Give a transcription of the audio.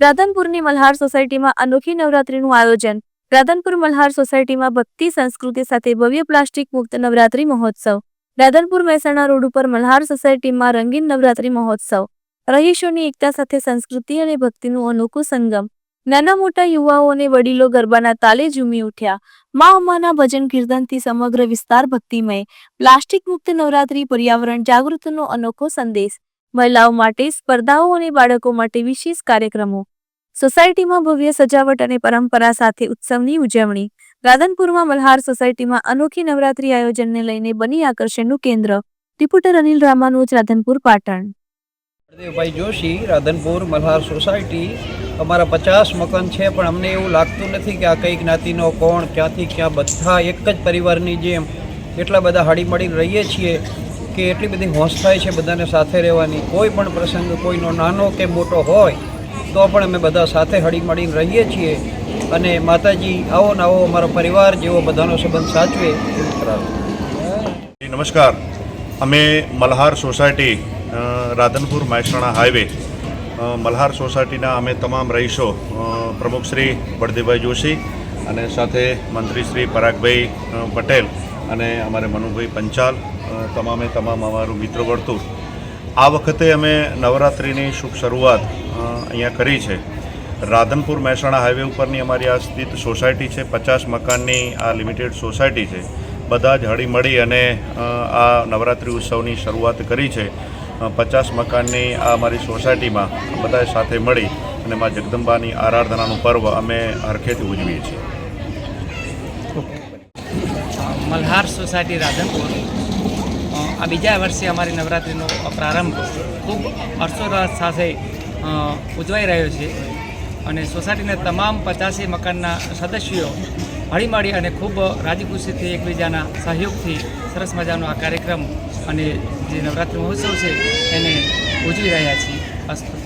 રાધનપુરની મલ્હાર સોસાયટીમાં અનોખી નવરાત્રીનું આયોજન. રાધનપુર મલ્હાર સોસાયટીમાં ભક્તિ, સંસ્કૃતિ સાથે ભવ્ય પ્લાસ્ટિક મુક્ત નવરાત્રી મહોત્સવ. રાધનપુર મહેસાણા રોડ ઉપર મલ્હાર સોસાયટીમાં રંગીન નવરાત્રી મહોત્સવ. રહીશોની એકતા સાથે સંસ્કૃતિ અને ભક્તિનું અનોખું સંગમ. નાના મોટા યુવાઓ અને વડીલો ગરબાના તાલે ઝૂમી ઉઠ્યા. મા અમ્માના ભજન કીર્તનથી સમગ્ર વિસ્તાર ભક્તિમય. પ્લાસ્ટિક મુક્ત નવરાત્રી પર્યાવરણ જાગૃતનો અનોખો સંદેશ. મહિલાઓ માટે, સ્પર્ધાઓ અને બાળકો માટે વિશેષ કાર્યક્રમો. સોસાયટીમાં ભવ્ય સજાવટ અને પરંપરા સાથે ઉત્સવની ઉજવણી. રાધનપુરમાં મલ્હાર સોસાયટીમાં અનોખી નવરાત્રી આયોજનને લઈને બની આકર્ષણનું કેન્દ્ર. રિપોર્ટર અનિલ રામાનુજ, રાધનપુર, પાટણ. દેવભાઈ જોશી, રાધનપુર, મલ્હાર સોસાયટી, અમારા પચાસ મકાન છે, પણ અમને એવું લાગતું નથી કે આ કઈ જ્ઞાતિનો કોણ, ક્યાંથી ક્યાં, બધા એક જ પરિવારની જેમ એટલા બધા હળીમળીને રહીએ છીએ કે એટલી બધી હોંશ થાય છે બધાને સાથે રહેવાની. કોઈ પણ પ્રસંગ કોઈનો નાનો કે મોટો હોય, તો પણ અમે બધા સાથે હળીમળીને રહીએ છીએ. અને માતાજી, આવો ને આવો અમારો પરિવાર જેવો બધાનો સંબંધ સાચવે. નમસ્કાર. અમે મલ્હાર સોસાયટી રાધનપુર મહેસાણા હાઈવે મલ્હાર સોસાયટીના અમે તમામ રહીશો પ્રમુખ શ્રી બળદેવભાઈ જોશી અને સાથે મંત્રી શ્રી પરાગભાઈ પટેલ અને અમારે મનુભાઈ પંચાલ તમામે તમામ અમારું મિત્ર વર્તુળ. આ વખતે અમે નવરાત્રિની શુભ શરૂઆત અહીંયા કરી છે. રાધનપુર મહેસાણા હાઈવે ઉપરની અમારી આ સ્થિત સોસાયટી છે, પચાસ મકાનની આ લિમિટેડ સોસાયટી છે. બધા જ હળીમળી અને આ નવરાત્રિ ઉત્સવની શરૂઆત કરી છે. પચાસ મકાનની આ અમારી સોસાયટીમાં બધા સાથે મળી અને મા જગદંબાની આરાધનાનું પર્વ અમે હરખેથી ઉજવીએ છીએ. મલ્હાર સોસાયટી રાધનપુર. આ બીજા વર્ષે અમારી નવરાત્રિનો પ્રારંભ ખૂબ હર્ષોલ્લાસ સાથે ઉજવાઈ રહ્યો છે. અને સોસાયટીના તમામ પચાસી મકાનના સદસ્યો હળીમળી અને ખૂબ રાજી ખુશીથી એકબીજાના સહયોગથી સરસ મજાનો આ કાર્યક્રમ અને જે નવરાત્રિ મહોત્સવ છે, એને ઉજવી રહ્યા છીએ. અસ્તુ